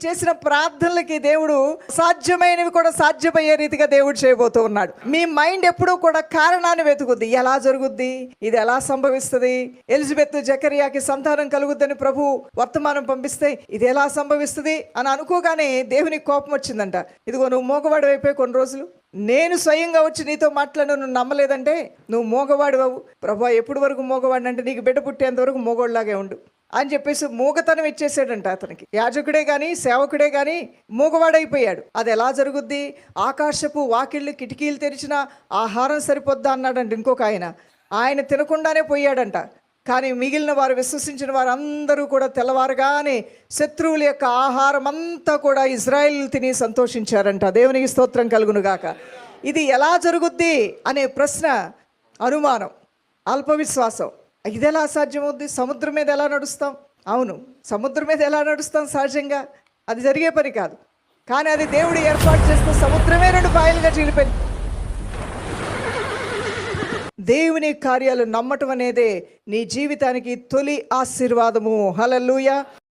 చేసిన ప్రార్థనలకి దేవుడు సాధ్యమైనవి కూడా సాధ్యమయ్యే రీతిగా దేవుడు చేయబోతూ ఉన్నాడు. మీ మైండ్ ఎప్పుడూ కూడా కారణాన్ని వెతుకుద్ది. ఎలా జరుగుద్ది? ఇది ఎలా సంభవిస్తుంది? ఎలిజబెత్ జకరియాకి సంతానం కలుగుద్దని ప్రభు వర్తమానం పంపిస్తే ఇది ఎలా సంభవిస్తుంది అని అనుకోగానే దేవునికి కోపం వచ్చిందంట. ఇదిగో నువ్వు మోగవాడు అయిపోయి కొన్ని రోజులు. నేను స్వయంగా వచ్చి నీతో మాట్లాడిన నువ్వు నమ్మలేదంటే నువ్వు మోగవాడు అవు ప్రభు ఎప్పుడు వరకు మోగవాడిని నీకు బిడ్డ పుట్టేంత వరకు మోగోళ్ళలాగే ఉండు. అని చెప్పేసి మూగతనం ఇచ్చేసాడంట అతనికి. యాజకుడే కానీ సేవకుడే కానీ మూగవాడైపోయాడు. అది ఎలా జరుగుద్ది? ఆకాశపు వాకిళ్ళు కిటికీలు తెరిచిన ఆహారం సరిపోద్దా అన్నాడంట ఇంకొక ఆయన. ఆయన తినకుండానే పోయాడంట. కానీ మిగిలిన వారు విశ్వసించిన వారు అందరూ కూడా తెల్లవారుగానే శత్రువుల యొక్క ఆహారం అంతా కూడా ఇజ్రాయిల్ తిని సంతోషించారంట. దేవునికి స్తోత్రం కలుగునుగాక. ఇది ఎలా జరుగుద్ది? అనే ప్రశ్న అనుమానం. అల్ప విశ్వాసం. ఇది ఎలా సాధ్యమవుద్ది సముద్రం మీద ఎలా నడుస్తాం? అవును సముద్రం మీద ఎలా నడుస్తాం సహజంగా? అది జరిగే పని కాదు. కానీ అది దేవుడు ఏర్పాటు చేస్తే సముద్రమే రెండు పాయలుగా చీలిపోయింది. దేవుని కార్యాలు నమ్మటం అనేదే నీ జీవితానికి తొలి ఆశీర్వాదము. హలలుయ